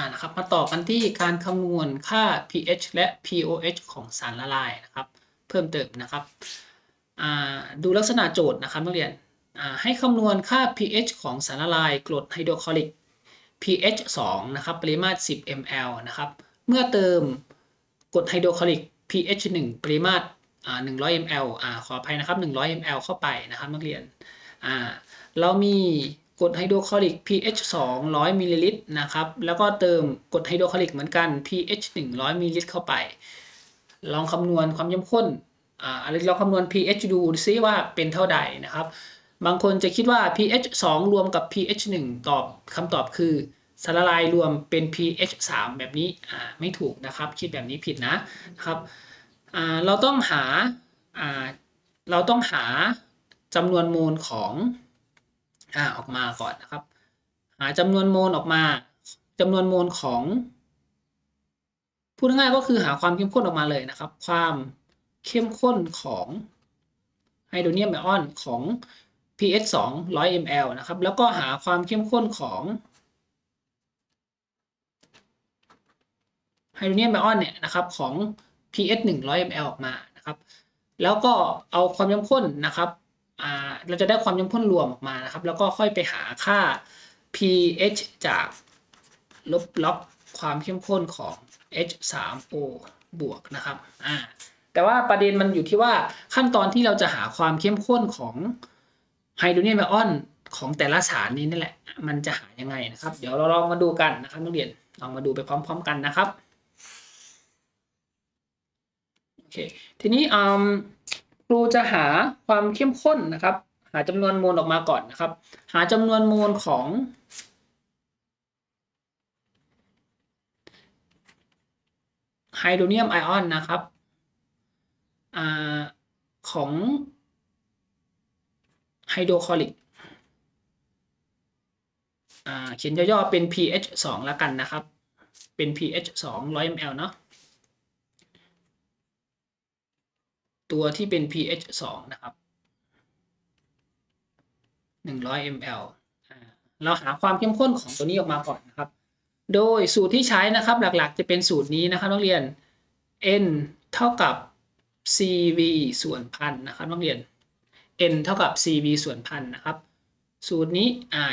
อ่านะครับมาต่อกันที่การคำนวณค่า pH และ pOH ของสารละลายนะครับ เพิ่มเติมนะครับอ่าดูลักษณะโจทย์นะครับนักเรียนอ่าให้คำนวณค่า pH ของสารละลายกรดไฮโดรคลอริก pH 2นะครับปริมาตร 10 ml นะครับ เมื่อเติมกรดไฮโดรคลอริก pH 1 ปริมาตรอ่า100 ml อ่าขออภัยนะครับ 100 ml เข้าไปนะครับนักเรียนอ่าเรามี กรดไฮโดรคลอริก pH 200มิลลิลิตรนะครับ แล้วก็เติมกรดไฮโดรคลอริกเหมือนกัน pH 100มิลลิลิตรเข้าไป ลองคำนวณความเข้มข้นอ่าอะไรเราคำนวณ pH ดูซิว่าเป็นเท่าใดนะครับ บางคนจะคิดว่า pH 2 รวมกับ pH 1 ตอบคำตอบคือสารละลายรวมเป็น pH 3 แบบนี้อ่าไม่ถูกนะครับ คิดแบบนี้ผิดนะนะครับอ่าเราต้องหาอ่าเราต้องหาจำนวนโมลของ อ่าออกมาก่อนนะครับ หาจำนวนโมลออกมาจำนวนโมลของพูดง่ายๆก็คือหาความเข้มข้นออกมาเลยนะครับ ความเข้มข้นของไฮโดรเนียมไอออนของ pH 2 100 ml นะครับ แล้วก็หาความเข้มข้นของไฮโดรเนียมไอออนเนี่ยนะครับของ pH 100 ml ออกมานะครับ แล้วก็เอาความเข้มข้นนะครับ เราจะได้ความเข้มข้นรวมออกมานะครับ แล้วก็ค่อยไปหาค่า pH จากลบล็อกความเข้มข้นของ H3O บวกนะครับอ่าแต่ว่าประเด็นมันอยู่ที่ว่าขั้นตอนที่เราจะหาความเข้มข้นของไฮโดรเนียมไอออนของแต่ละสารนี้นั่นแหละ มันจะหายังไงนะครับ เดี๋ยวเราลองมาดูกันนะครับนักเรียนลองมาดูไปพร้อม ๆ กันนะครับโอเคทีนี้อืม ครูจะหาความเข้มข้นนะครับ หาจำนวนโมลออกมาก่อนนะครับ หาจำนวนโมลของไฮโดรเนียมไอออนนะครับอของไฮโดรคลอริกเขียนย่อๆเป็น pH 2 แล้วกันนะครับ เป็น pH 2 100 ml เนาะ ตัวที่เป็น pH 2 นะครับ 100 ml อ่าเราหาความเข้มข้นของตัวนี้ออกมาก่อนนะครับ โดยสูตรที่ใช้นะครับหลักๆ จะเป็นสูตรนี้นะครับนักเรียน n เท่ากับ cv ส่วนพันนะครับนักเรียน n เท่ากับ cv ส่วนพันนะครับ สูตรนี้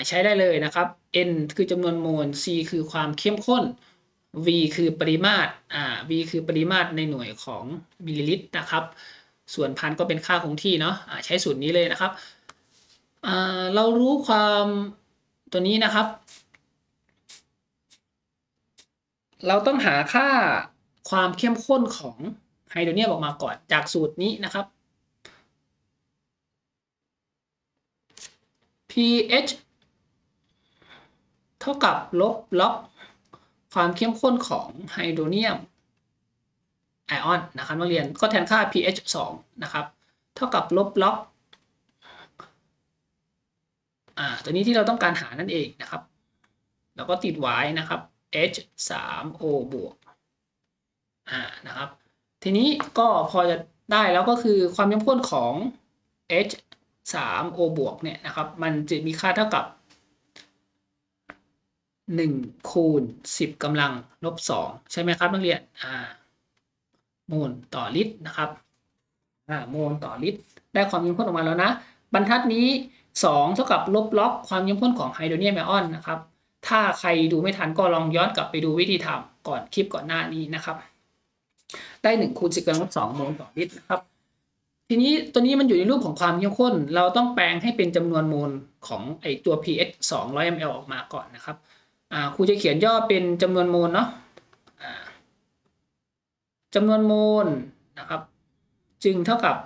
ใช้ได้เลยนะครับ n คือจำนวนโมล c คือความเข้มข้น v คือปริมาตร v คือปริมาตรในหน่วยของมิลลิลิตรนะครับ ส่วนพันก็เป็นค่าคงที่เนาะะใช้สูตรนี้เลยนะครับ เรารู้ความตัวนี้นะครับ เราต้องหาค่าความเข้มข้นของไฮโดรเนียมออกมาก่อนจากสูตรนี้นะครับ pH เท่ากับลบล็อกความเข้มข้นของไฮโดรเนียม ไอออนนะครับนักเรียนก็แทนค่า pH 2 นะครับ เท่ากับลบล็อกอ่าตัวนี้ที่เราต้องการหานั่นเองนะครับแล้วก็ติดไว้นะครับ H 3 O บวกอ่านะครับ ทีนี้ก็พอจะได้แล้วก็คือความเข้มข้นของ H 3 O บวกเนี่ยนะครับ มันจะมีค่าเท่ากับ 1 คูณ 10กำลังลบ2ใช่ไหมครับนักเรียนอ่า โมลต่อลิตรนะครับโมลต่อลิตร ได้ความเข้มข้นออกมาแล้วนะ บรรทัดนี้ 2 เท่ากับลบล็อกความเข้มข้นของไฮโดรเนียมไอออนนะครับ ถ้าใครดูไม่ทันก็ลองย้อนกลับไปดูวิธีทำก่อนคลิปก่อนหน้านี้นะครับ ได้1คูณ10กำลังลบ2โมลต่อลิตรนะครับ ทีนี้ตัวนี้มันอยู่ในรูปของความเข้มข้น เราต้องแปลงให้เป็นจำนวนโมลของไอตัว pH 200 ml ออกมาก่อนนะครับครูจะเขียนย่อเป็นจำนวนโมลเนาะ จำนวนโมลนะครับ จึงเท่ากับ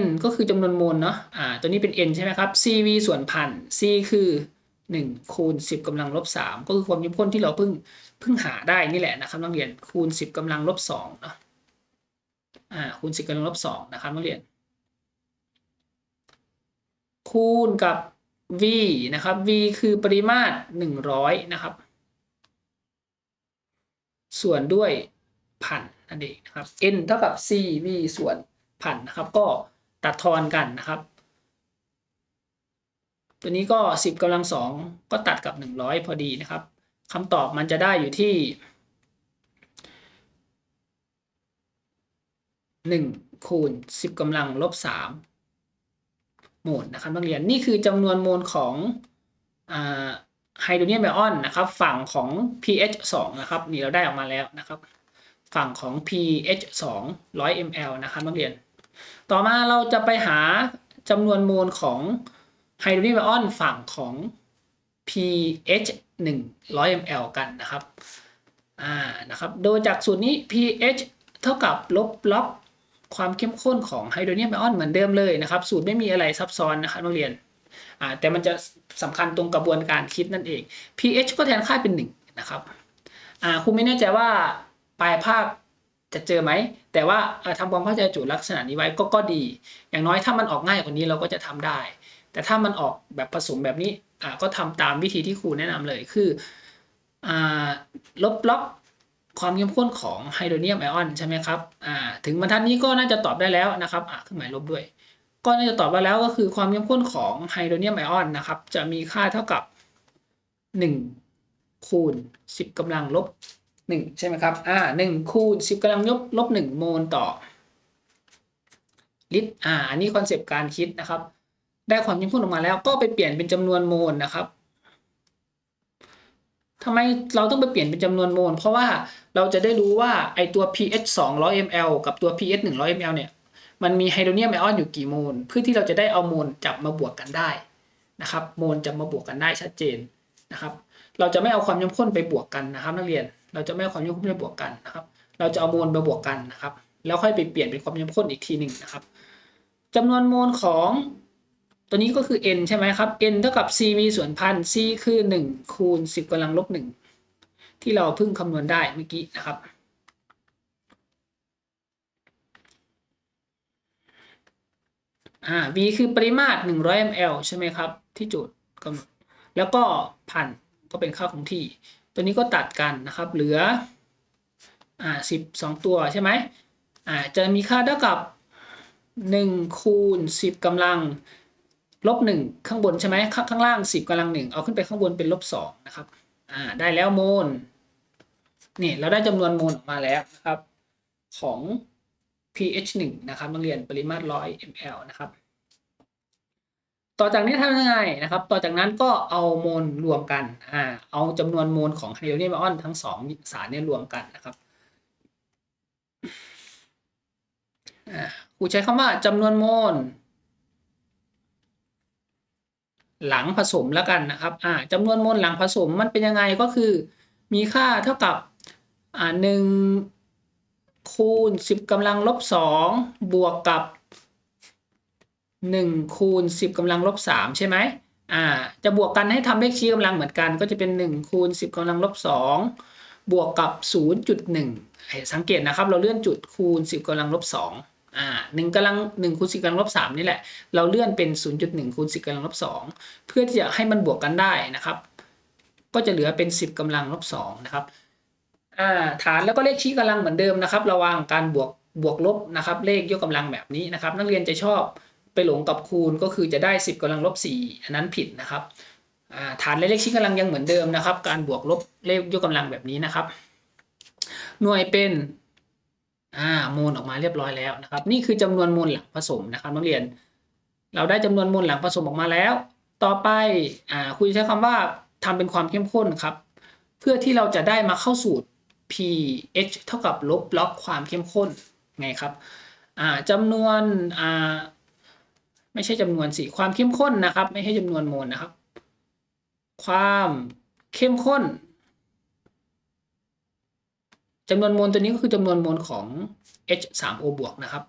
n ก็คือจำนวนโมลเนาะอ่าตัวนี้เป็น n ใช่ไหมครับ cv ส่วนพัน c คือ 1 คูณ 10กำลังลบ3ก็คือความเข้มข้นที่เราเพิ่งเพิ่งหาได้นี่แหละนะครับนักเรียนคูณ 10กำลังลบ2เนาะอ่าคูณ 10กำลังลบ2นะครับนักเรียน คูณกับ v นะครับ v คือปริมาตร 100 นะครับ ส่วนด้วยพันนั่นเองนะครับ n เท่ากับ cv ส่วนพันนะครับ ก็ตัดทอนกันนะครับ ตัวนี้ก็ 10กำลังสองก็ตัดกับ 100 พอดีนะครับคำตอบมันจะได้อยู่ที่1คูณ10กำลังลบ3โมลนะครับนักเรียนนี่คือจำนวนโมลของ ไฮโดรเนียมไอออนนะครับฝั่งของ pH 2นะครับนี่เราได้ออกมาแล้วนะครับ ฝั่งของ pH 2 100 ml นะครับนักเรียน ต่อมาเราจะไปหาจำนวนโมลของไฮโดรเนียมไอออนฝั่งของ pH 100 ml กันนะครับอ่านะครับโดยจากสูตรนี้ pH เท่ากับลบล็อกความเข้มข้นของไฮโดรเนียมไอออนเหมือนเดิมเลยนะครับ สูตรไม่มีอะไรซับซ้อนนะครับนักเรียนอ่าแต่มันจะ สำคัญตรงกระบวนการคิดนั่นเอง pH ก็แทนค่าเป็น 1 นะครับครูไม่แน่ใจว่าปลายภาคจะเจอไหม แต่ว่าทำความเข้าใจจทย์ลักษณะนี้ไว้ก็ก็ดี อย่างน้อยถ้ามันออกง่ายกว่านี้เราก็จะทำได้ แต่ถ้ามันออกแบบผสมแบบนี้ก็ทำตามวิธีที่ครูแนะนำเลยคืออลบล็อกความเข้มข้นของไฮโดรเนียมไอออนใช่ไหมครับถึงบรรทัดนี้ก็น่าจะตอบได้แล้วนะครับอ่าเครื่องหมายลบด้วย ก็น่าจะตอบได้แล้วก็คือความเข้มข้นของไฮโดรเนียมไอออนนะครับ จะมีค่าเท่ากับ 1 คูณ 10กำลังลบ 1 ใช่ไหมครับ อ่า1คูณ 10กำลังลบลบ 1 โมลต่อ ลิตร อ่า อันนี้คอนเซปต์การคิดนะครับ ได้ความเข้มข้นออกมาแล้วก็ไปเปลี่ยนเป็นจำนวนโมลนะครับทำไมเราต้องไปเปลี่ยนเป็นจำนวนโมล เพราะว่าเราจะได้รู้ว่าไอตัว pH 200 ml กับตัว pH 100 ml เนี่ย มันมีไฮโดรเนียมไอออนอยู่กี่โมลเพื่อที่เราจะได้เอาโมลจับมาบวกกันได้นะครับโมลจะมาบวกกันได้ชัดเจนนะครับเราจะไม่เอาความเข้มข้นไปบวกกันนะครับนักเรียนเราจะไม่เอาความเข้มข้นไปบวกกันนะครับเราจะเอาโมลมาบวกกันนะครับแล้วค่อยไปเปลี่ยนเป็นความเข้มข้นอีกทีหนึ่งนะครับจำนวนโมลของตัวนี้ก็คือ n ใช่ไหมครับ n เท่ากับ cv ส่วนพัน c คือ 1 คูณ 10กำลังลบ1ที่เราเพิ่งคำนวณได้เมื่อกี้นะครับ อ่า v คือปริมาตร 100 ml ใช่ไหมครับ ที่โจทย์กำหนด แล้วก็พันก็เป็นค่าคงที่ ตัวนี้ก็ตัดกันนะครับ เหลือ อ่า12 ตัวใช่ไหมอ่า จะมีค่าเท่ากับ 1 คูณ 10กำลังลบหนึ่งข้างบนใช่ไหมข้างข้างล่างสิบกำลังหนึ่งเอาขึ้นไปข้างบนเป็นลบสองนะครับ อ่า ได้แล้วโมลนี่เราได้จำนวนโมลออกมาแล้วนะครับ ของ pH 1นะครับนักเรียนปริมาตรร้อย ml นะครับ ต่อจากนี้ทำยังไงนะครับ ต่อจากนั้นก็เอาโมลรวมกันอ่าเอาจำนวนโมลของไฮโดรเจนไอออนทั้งสองสารเนี่ยรวมกันนะครับอ่าครูใช้คำว่าจำนวนโมลหลังผสมแล้วกันนะครับอ่าจำนวนโมลหลังผสมมันเป็นยังไงก็คือ มีค่าเท่ากับอ่าหนึ่ง คูณสิบกำลังลบสองบวกกับหนึ่งคูณสิบกำลังลบสามใช่ไหมอ่าจะบวกกันให้ทำเลขชี้กำลังเหมือนกัน ก็จะเป็นหนึ่งคูณสิบกำลังลบสองบวกกับศูนย์จุดหนึ่งสังเกตนะครับ เราเลื่อนจุดคูณสิบกำลังลบสองอ่าหนึ่งกำลังหนึ่งคูณสิบกำลังลบสามนี่แหละ เราเลื่อนเป็นศูนย์จุดหนึ่งคูณสิบกำลังลบสองเพื่อที่จะให้มันบวกกันได้นะครับ ก็จะเหลือเป็นสิบกำลังลบสองนะครับ อ่าฐานแล้วก็เลขชี้กำลังเหมือนเดิมนะครับ ระวังการบวกบวกลบนะครับ เลขยกกำลังแบบนี้นะครับ นักเรียนจะชอบไปหลงกับคูณก็คือจะได้ 10กำลังลบ4อันนั้นผิดนะครับฐานและเลขชี้กำลังยังเหมือนเดิมนะครับ การบวกลบเลขยกกำลังแบบนี้นะครับ หน่วยเป็นอ่าโมลออกมาเรียบร้อยแล้วนะครับ นี่คือจำนวนโมลหลังผสมนะครับ นักเรียน เราได้จำนวนโมลหลังผสมออกมาแล้ว ต่อไปอ่าคุยใช้คำว่าทำเป็นความเข้มข้นครับ เพื่อที่เราจะได้มาเข้าสูตร pH เท่ากับลบล็อกความเข้มข้นไงครับจำนวนไม่ใช่จำนวนสิความเข้มข้นนะครับ ไม่ใช่จำนวนโมลนะครับ ความเข้มข้นจำนวนโมลตัวนี้ก็คือจำนวนโมลของ H 3 O บวกนะครับ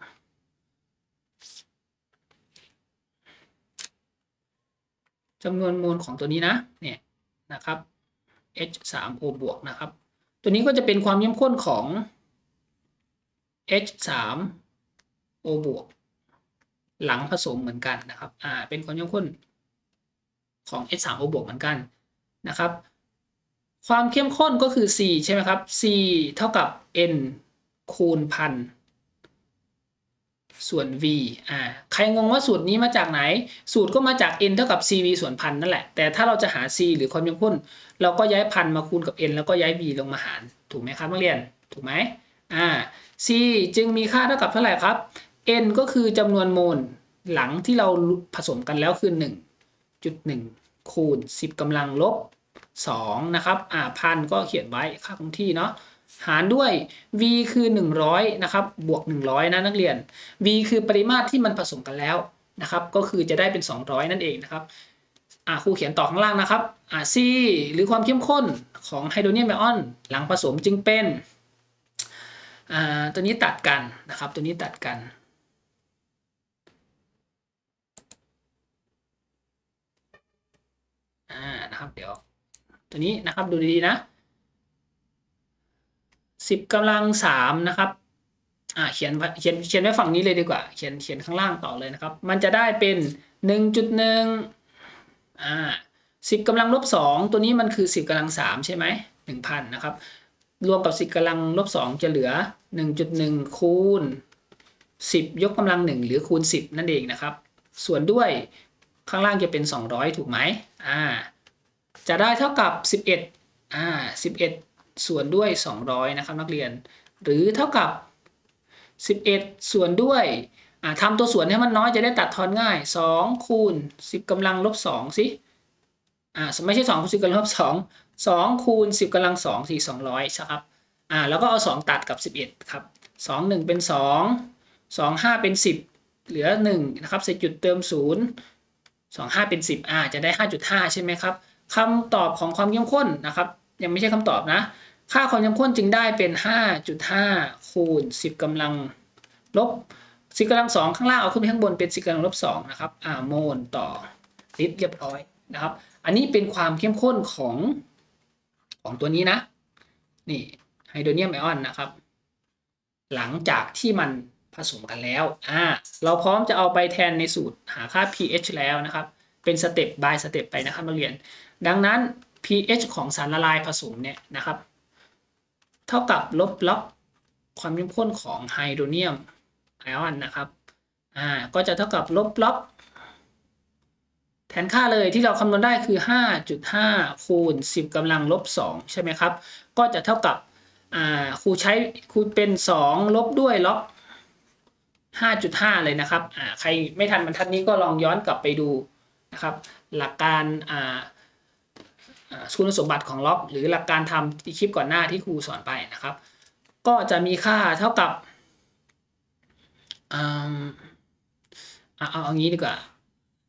จำนวนโมลของตัวนี้นะเนี่ยนะครับ H 3 O บวกนะครับ ตัวนี้ก็จะเป็นความเข้มข้นของ H 3 O บวกหลังผสมเหมือนกันนะครับ อ่า เป็นความเข้มข้นของ H 3 O บวกเหมือนกันนะครับ ความเข้มข้นก็คือ C ใช่ไหมครับ C เท่ากับ N คูณพัน ส่วน v อ่าใครงงว่าสูตรนี้มาจากไหน สูตรก็มาจาก n เท่ากับ cv ส่วนพันนั่นแหละ แต่ถ้าเราจะหา c หรือความเข้มข้นเราก็ย้ายพันมาคูณกับ n แล้วก็ย้าย v ลงมาหาร ถูกไหมครับนักเรียน ถูกไหมอ่า c จึงมีค่าเท่ากับเท่าไหร่ครับ n ก็คือจำนวนโมลหลังที่เราผสมกันแล้วคือ 1.1 คูณ 10กำลังลบ2นะครับ อ่าพันก็เขียนไว้ค่าคงที่เนาะ หารด้วย v คือ 100นะครับบวก 100 นะนักเรียน v คือปริมาตรที่มันผสมกันแล้วนะครับก็คือจะได้เป็น 200 นั่นเองนะครับอ่าครูเขียนต่อข้างล่างนะครับอ่า c หรือความเข้มข้นของไฮโดรเนียมไอออนหลังผสมจึงเป็นอ่าตัวนี้ตัดกันนะครับ ตัวนี้ตัดกันอ่านะครับเดี๋ยวตัวนี้นะครับดูดีๆนะ สิบกำลังสามนะครับอ่าเขียนเขียนเขียนไว้ฝั่งนี้เลยดีกว่า เขียนเขียนข้างล่างต่อเลยนะครับ มันจะได้เป็นหนึ่งจุดหนึ่งอ่าสิบกำลังลบสองตัวนี้มันคือสิบกำลังสามใช่ไหมหนึ่งพันนะครับ รวมกับสิบกำลังลบสองจะเหลือหนึ่งจุดหนึ่งคูณสิบยกกำลังหนึ่งหรือคูณสิบนั่นเองนะครับ ส่วนด้วยข้างล่างจะเป็นสองร้อยถูกไหมอ่าจะได้เท่ากับสิบเอ็ดอ่าสิบเอ็ด ส่วนด้วย 200 นะครับนักเรียน หรือเท่ากับ 11 ส่วนด้วยทำตัวส่วนให้มันน้อยจะได้ตัดทอนง่าย 2 คูณ 10กำลังลบ2สิอ่าไม่ใช่2คูณ10กำลังลบ2 2คูณ10กำลัง2 4 200ใช่ครับอ่าแล้วก็เอา 2 ตัดกับ 11 ครับ 2 1 เป็น 2 2 5 เป็น 10 เหลือ1นะครับใส่จุดเติม 0 2 5 เป็น 10อ่าจะได้ 5.5 ใช่ไหมครับคำตอบของความเข้มข้นนะครับ ยังไม่ใช่คำตอบนะ ค่าความเข้มข้นจึงได้เป็น 5.5 คูณ 10กำลังลบ 10กำลัง2ข้างล่างเอาขึ้นไปข้างบนเป็น 10กำลังลบ2นะครับอ่าโมลต่อลิตรเรียบร้อยนะครับ อันนี้เป็นความเข้มข้นของของตัวนี้นะ นี่ไฮโดรเนียมไอออนนะครับ หลังจากที่มันผสมกันแล้วอ่าเราพร้อมจะเอาไปแทนในสูตรหาค่า pH แล้วนะครับ เป็นสเต็ป by สเต็ปไปนะครับนักเรียน ดังนั้น pH ของสารละลายผสมเนี่ยนะครับ เท่ากับลบล็อกความเข้มข้นของไฮโดรเนียมไอออนนะครับอ่าก็จะเท่ากับลบล็อกแทนค่าเลยที่เราคำนวณได้คือ 5.5 คูณ 10กำลังลบ 2 ใช่ไหมครับ ก็จะเท่ากับอ่าครูใช้ครูเป็น 2 ลบด้วยล็อก5.5 เลยนะครับอ่าใครไม่ทันบรรทัดนี้ก็ลองย้อนกลับไปดูนะครับ หลักการอ่า คุณสมบัติของล็อก หรือหลักการทำที่คลิปก่อนหน้าที่ครูสอนไปนะครับ ก็จะมีค่าเท่ากับเอาเอาเอางี้ดีกว่า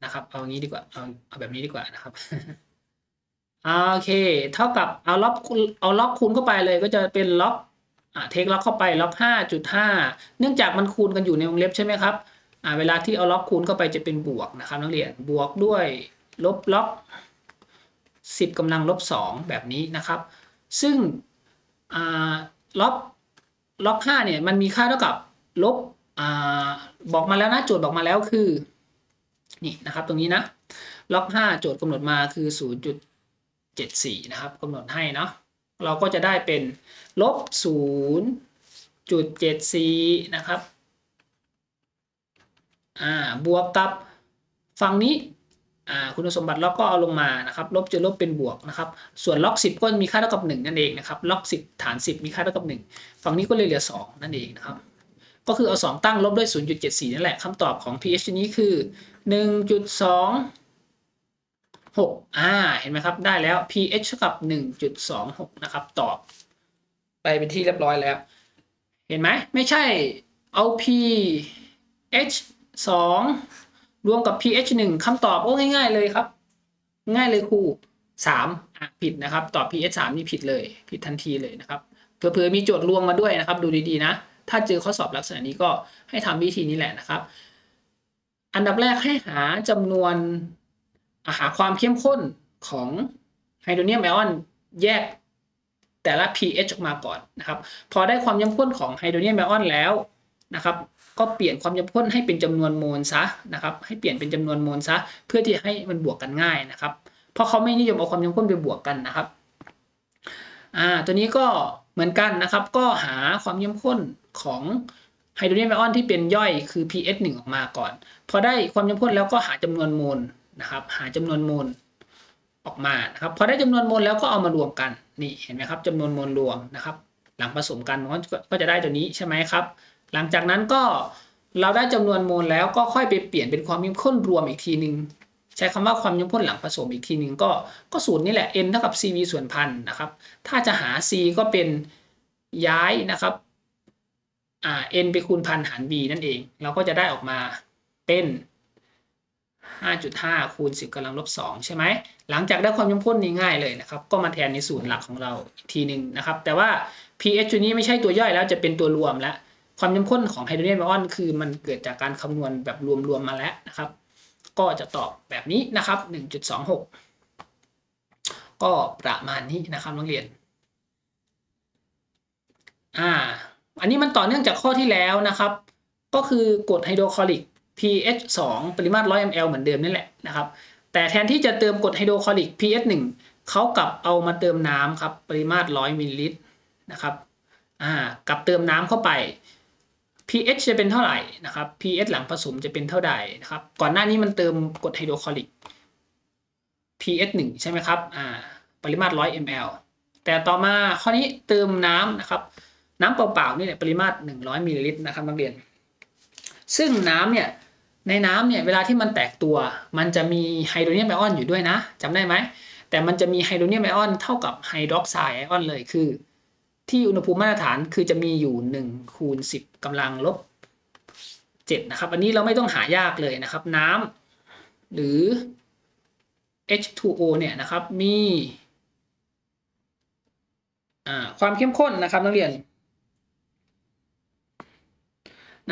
นะครับ เอางี้ดีกว่าเอาเอาแบบนี้ดีกว่านะครับโอเค เท่ากับเอาล็อกเอาล็อกคูณเข้าไปเลยก็จะเป็นล็อกอ่าเทคล็อกเข้าไปล็อกห้าจุดห้าเนื่องจากมันคูณกันอยู่ในวงเล็บใช่ไหมครับเวลาที่เอาล็อกคูณเข้าไปจะเป็นบวกนะครับนักเรียนบวกด้วยลบล็อก 10กำลังลบ2แบบนี้นะครับ ซึ่งล็อกล็อก5เนี่ยมันมีค่าเท่ากับลบอบอกมาแล้วนะโจทย์บอกมาแล้วคือนี่นะครับตรงนี้นะล็อก5โจทย์กำหนดมาคือ 0.74 นะครับกำหนดให้เนาะเราก็จะได้เป็นลบ 0.74 นะครับอ่าบวกกับฝั่งนี้ คุณสมบัติล็อกก็เอาลงมานะครับลบจะลบเป็นบวกนะครับส่วนล็อก 10 ก็มีค่าเท่ากับ 1 นั่นเองนะครับล็อก 10 ฐาน 10 มีค่าเท่ากับ 1 ฝั่งนี้ก็เลยเหลือ 2 นั่นเองนะครับก็คือเอา 2 ตั้งลบด้วย 0.74 นั่นแหละคำตอบของ pH นี้คือ 1.26อ่าเห็นไหมครับได้แล้ว pH เท่ากับ 1.26 นะครับตอบไปเป็นที่เรียบร้อยแล้ว เห็นไหมไม่ใช่เอา pH 2 รวมกับ pH 1คำตอบก็ง่าย ๆ เลยครับ ง่ายเลยครู3อะผิดนะครับ ตอบ pH 3นี่ผิดเลย ผิดทันทีเลยนะครับเผื่อมีโจทย์รวมมาด้วยนะครับ ดูดีๆนะ ถ้าเจอข้อสอบลักษณะนี้ก็ให้ทำวิธีนี้แหละนะครับ อันดับแรกให้หาจำนวนหาความเข้มข้นของไฮโดรเนียมไอออนแยกแต่ละ pH ออกมาก่อนนะครับ พอได้ความเข้มข้นของไฮโดรเนียมไอออนแล้ว นะครับก็เปลี่ยนความเข้มข้นให้เป็นจำนวนโมลซะนะครับให้เปลี่ยนเป็นจำนวนโมลซะเพื่อที่ให้มันบวกกันง่ายนะครับ เพราะเขาไม่นิยมเอาความเข้มข้นไปบวกกันนะครับอ่าตัวนี้ก็เหมือนกันนะครับ ก็หาความเข้มข้นของไฮโดรเจนไอออนที่เป็นย่อยคือ pH 1 ออกมาก่อน พอได้ความเข้มข้นแล้วก็หาจำนวนโมลนะครับ หาจำนวนโมลออกมานะครับพอได้จำนวนโมลแล้วก็เอามารวมกันนี่เห็นไหมครับจำนวนโมลรวมนะครับ หลังผสมกันมันก็จะได้ตัวนี้ใช่ไหมครับ หลังจากนั้นก็เราได้จำนวนโมลแล้วก็ค่อยไปเปลี่ยนเป็นความเข้มข้นรวมอีกทีหนึ่งใช้คำว่าความเข้มข้นหลังผสมอีกทีหนึ่งก็ก็สูตรนี้แหละ n เท่ากับ cv ส่วนพันนะครับ ถ้าจะหา c ก็เป็นย้ายนะครับอ่า n ไปคูณพันหาร b นั่นเอง เราก็จะได้ออกมาเป็น 5.5 คูณ 10กำลังลบ 2 ใช่ไหม หลังจากได้ความเข้มข้นนี้ง่ายเลยนะครับ ก็มาแทนในสูตรหลักของเราอีกทีหนึ่งนะครับ แต่ว่า pH ตัวนี้ไม่ใช่ตัวย่อยแล้วจะเป็นตัวรวมแล้ว ความเข้มข้นของไฮโดรเจนไอออนคือมันเกิดจากการคำนวณแบบรวมๆมาแล้วนะครับ ก็จะตอบแบบนี้นะครับ 1.26 ก็ประมาณนี้นะครับนักเรียน อ่า อันนี้มันต่อเนื่องจากข้อที่แล้วนะครับ ก็คือกรดไฮโดรคลอริก pH 2 ปริมาตร 100 ml เหมือนเดิมนี่แหละนะครับ แต่แทนที่จะเติมกรดไฮโดรคลอริก pH 1เขากลับเอามาเติมน้ำครับ ปริมาตร 100มิลลิลิตรนะครับ อ่ากับเติมน้ำเข้าไป pH จะเป็นเท่าไหร่นะครับ pH หลังผสมจะเป็นเท่าใดนะครับ ก่อนหน้านี้มันเติมกรดไฮโดรคลอริก pH 1 ใช่ไหมครับอ่าปริมาตร 100 ml แต่ต่อมาข้อนี้เติมน้ำนะครับ น้ำเปล่าๆนี่แหละปริมาตร 100มิลลิลิตรนะครับนักเรียน ซึ่งน้ำเนี่ยในน้ำเนี่ยเวลาที่มันแตกตัว มันจะมีไฮโดรเนียมไอออนอยู่ด้วยนะจำได้ไหมแต่มันจะมีไฮโดรเนียมไอออนเท่ากับไฮดรอกไซด์ไอออนเลยคือ ที่อุณหภูมิมาตรฐานคือจะมีอยู่1คูณ10กำลังลบ7นะครับ อันนี้เราไม่ต้องหายากเลยนะครับ น้ำหรือ H2O เนี่ยนะครับมีความเข้มข้นนะครับนักเรียน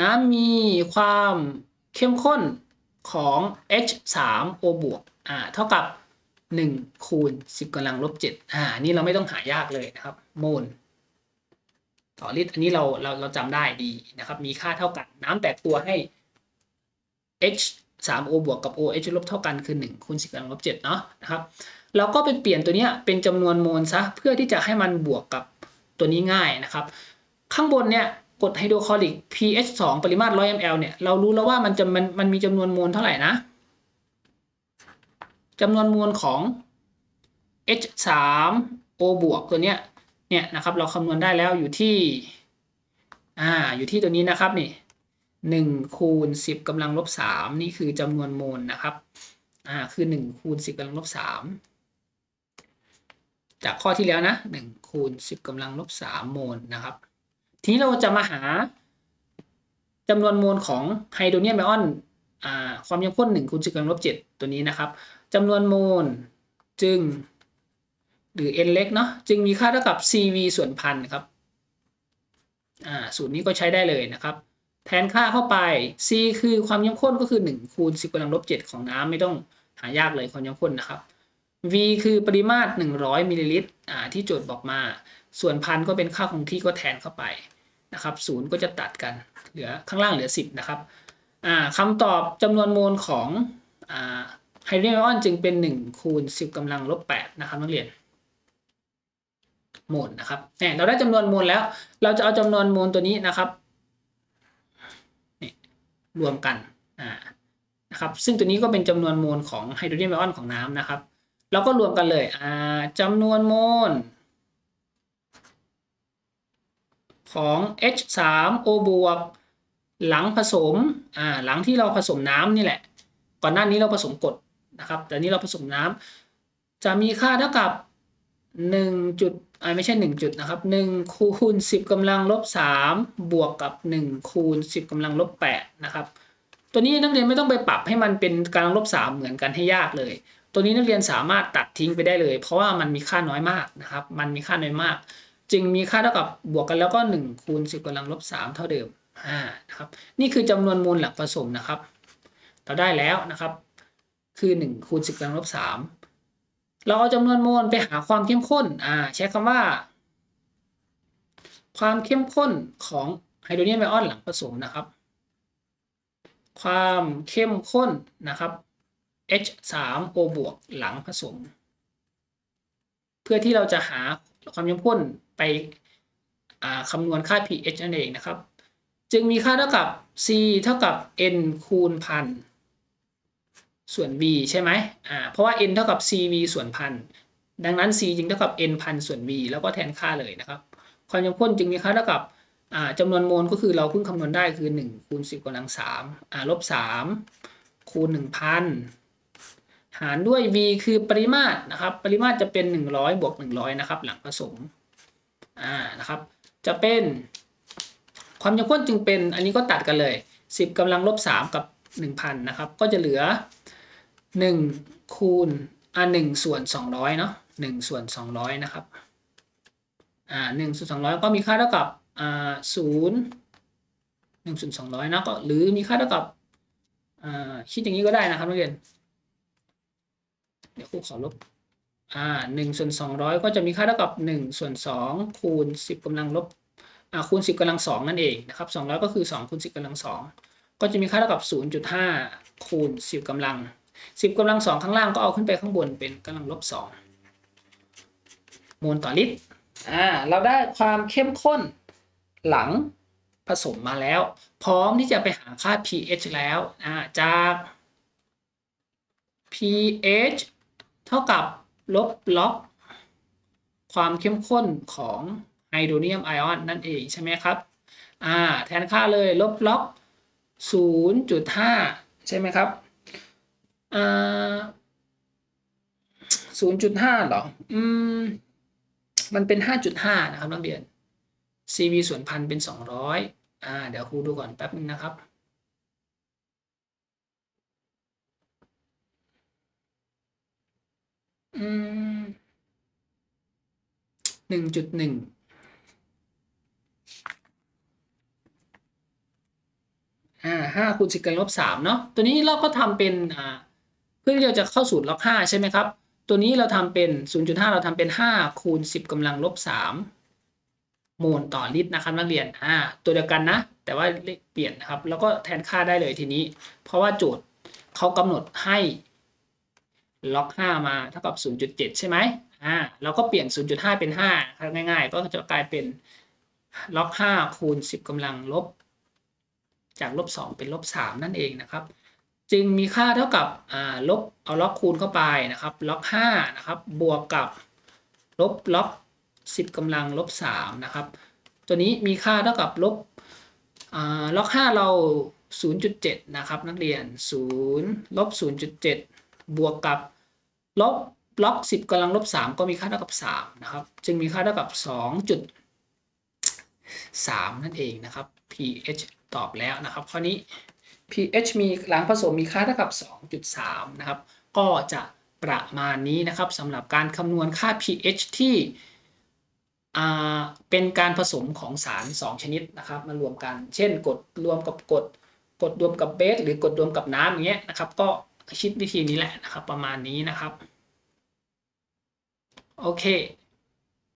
น้ำมีความเข้มข้นของ H3O บวกเท่ากับ1คูณ10กำลังลบ7อ่านี่เราไม่ต้องหายากเลยนะครับ โมล ต่อลิตรอันนี้เราเราเราจำได้ดีนะครับ มีค่าเท่ากัน น้ำแตกตัวให้ H 3O บวกกับ OH ลบเท่ากันคือ1คูณ10กำลังลบ7เนาะนะครับเราก็ไปเปลี่ยนตัวนี้เป็นจำนวนโมลซะเพื่อที่จะให้มันบวกกับตัวนี้ง่ายนะครับ ข้างบนเนี่ยกรดไฮโดรคลอริก pH 2 ปริมาตร 100 ml เนี่ยเรารู้แล้วว่ามันจะมันมันมีจำนวนโมลเท่าไหร่นะจำนวนโมลของ H 3 O บวกตัวเนี้ย เนี่ยนะครับเราคำนวณได้แล้วอยู่ที่อ่าอยู่ที่ตัวนี้นะครับนี่หนึ่งคูณสิบกำลังลบสามนี่คือจำนวนโมลนะครับอ่าคือหนึ่งคูณสิบกำลังลบสามจากข้อที่แล้วนะหนึ่งคูณสิบกำลังลบสามโมลนะครับ ทีนี้เราจะมาหาจำนวนโมลของไฮโดรเนียมไอออนอ่าความเข้มข้นหนึ่งคูณสิบกำลังลบเจ็ดตัวนี้นะครับจำนวนโมลจึง หรือ n เล็กเนาะจึงมีค่าเท่ากับ cv ส่วนพันครับอ่าสูตรนี้ก็ใช้ได้เลยนะครับ แทนค่าเข้าไป c คือความเข้มข้นก็คือ 1 คูณ 10กำลังลบ 7 ของน้ำไม่ต้องหายากเลยความเข้มข้นนะครับ v คือปริมาตร 100มิลลิลิตรอ่าที่โจทย์บอกมา ส่วนพันก็เป็นค่าคงที่ก็แทนเข้าไปนะครับศูนย์ก็จะตัดกันเหลือข้างล่างเหลือ 10 นะครับคำตอบจำนวนโมลของไฮโดรเจนไอออนจึงเป็น 1 คูณ 10กำลังลบ8นะครับนักเรียน โมลนะครับเนี่ยเราได้จำนวนโมลแล้ว เราจะเอาจำนวนโมลตัวนี้นะครับรวมกันนะครับ ซึ่งตัวนี้ก็เป็นจำนวนโมลของไฮโดรเจนไอออนของน้ำนะครับเราก็รวมกันเลยอ่าจำนวนโมลของ H3O บวกหลังผสมอ่าหลังที่เราผสมน้ำนี่แหละ ก่อนหน้านี้เราผสมกรดนะครับ แต่นี้เราผสมน้ำจะมีค่าเท่ากับ หนึ่งจุดอไม่ใช่หนึ่งจุดนะครับหนึ่งคูณสิบกำลังลบสามบวกกับหนึ่งคูณสิบกำลังลบแปดนะครับ ตัวนี้นักเรียนไม่ต้องไปปรับให้มันเป็นกำลังลบสามเหมือนกันให้ยากเลย ตัวนี้นักเรียนสามารถตัดทิ้งไปได้เลย เพราะว่ามันมีค่าน้อยมากนะครับ มันมีค่าน้อยมาก จึงมีค่าเท่ากับบวกกันแล้วก็หนึ่งคูณสิบกำลังลบสามเท่าเดิมอ่านะครับ นี่คือจำนวนมูลหลักผสมนะครับ เราได้แล้วนะครับ คือหนึ่งคูณสิบกำลังลบสาม เราเอาจำนวนโมลไปหาความเข้มข้น อ่า ใช้คำว่า ความเข้มข้นของไฮโดรเนียมไอออนหลังผสมนะครับ ความเข้มข้นนะครับ H3O บวกหลังผสม เพื่อที่เราจะหาความเข้มข้นไปคำนวณค่า pH นั่นเองนะครับ จึงมีค่าเท่ากับ c เท่ากับ n คูณพัน ส่วน v ใช่ไหมอ่าเพราะว่า n เท่ากับ cv ส่วนพันดังนั้น c จึงเท่ากับ n พันส่วน v แล้วก็แทนค่าเลยนะครับ ความเข้มข้นจึงมีค่าเท่ากับอ่าจำนวนโมลก็คือเราเพิ่งคำนวณได้คือ 1 คูณ 10กำลัง3อ่าลบ 3 คูณ 1,000 หารด้วย v คือปริมาตรนะครับ ปริมาตรจะเป็น 100 บวก 100 นะครับ หลังผสมอ่านะครับ จะเป็นความเข้มข้นจึงเป็นอันนี้ก็ตัดกันเลย 10กำลังลบ 3 กับ 1,000 นะครับ ก็จะเหลือ 1คูณอ่า1ส่วน200เนาะ1ส่วน200นะครับอ่า1ส่วน200ก็มีค่าเท่ากับอ่า0 1ส่วน200นะก็หรือมีค่าเท่ากับอ่าคิดอย่างนี้ก็ได้นะครับนักเรียนเดี๋ยวครูขอลบอ่า1ส่วน200ก็จะมีค่าเท่ากับ1ส่วน2คูณ10กำลังลบอ่าคูณ10กำลัง2นั่นเองนะครับ200ก็คือ2คูณ10กำลัง2ก็จะมีค่าเท่ากับ0.5คูณ10กำลัง 10กำลัง2ข้างล่างก็เอาขึ้นไปข้างบนเป็นกำลังลบ2โมลต่อลิตรอ่าเราได้ความเข้มข้นหลังผสมมาแล้ว พร้อมที่จะไปหาค่า pH แล้วอ่าจาก pH เท่ากับลบล็อกความเข้มข้นของไฮโดรเนียมไอออนนั่นเองใช่ไหมครับอ่าแทนค่าเลยลบล็อก 0.5 ใช่ไหมครับ อ่า0.5เหรอ อืม มันเป็น5.5นะครับนักเรียน CV ส่วนพันเป็น200อ่า เดี๋ยวครูดูก่อนแป๊บนึงนะครับอืมหนึ่งจุดหนึ่งอ่าห้าคูณสิบกันลบสามเนาะ ตัวนี้เราก็ทำเป็นอ่า เพื่อที่เราจะเข้าสูตรล็อกห้าใช่ไหมครับ ตัวนี้เราทำเป็น 0.5 เราทำเป็น 5 คูณ 10กำลังลบ 3 โมลต่อลิตรนะครับนักเรียนอ่าตัวเดียวกันนะ แต่ว่าเลขเปลี่ยนนะครับ แล้วก็แทนค่าได้เลยทีนี้ เพราะว่าโจทย์เขากำหนดให้ล็อก 5 มาเท่ากับ 0.7 ใช่ไหมอ่าเราก็เปลี่ยน 0.5 เป็น5ครับง่ายๆ ก็จะกลายเป็นล็อก 5 คูณ 10กำลังลบ จากลบ 2 เป็นลบ 3 นั่นเองนะครับ จึงมีค่าเท่ากับลบเอาล็อกคูณเข้าไปนะครับล็อก5นะครับบวกกับลบล็อก 10กำลังลบ3นะครับตัวนี้มีค่าเท่ากับลบล็อก 5 เรา 0.7 นะครับ นักเรียน0ลบ0.7 บวกกับลบล็อก 10กำลังลบ 3 ก็มีค่าเท่ากับ3นะครับจึงมีค่าเท่ากับ 2.3 นั่นเองนะครับ pH ตอบแล้วนะครับข้อนี้ pH มีหลังผสมมีค่าเท่ากับ 2.3 นะครับ ก็จะประมาณนี้นะครับสำหรับการคำนวณค่า pH ที่เป็นการผสมของสาร 2 ชนิดนะครับ มารวมกัน เช่นกรดรวมกับกรดกรดรวมกับเบสหรือกรดรวมกับน้ำอย่างเงี้ยนะครับ ก็คิดวิธีนี้แหละนะครับ ประมาณนี้นะครับ โอเค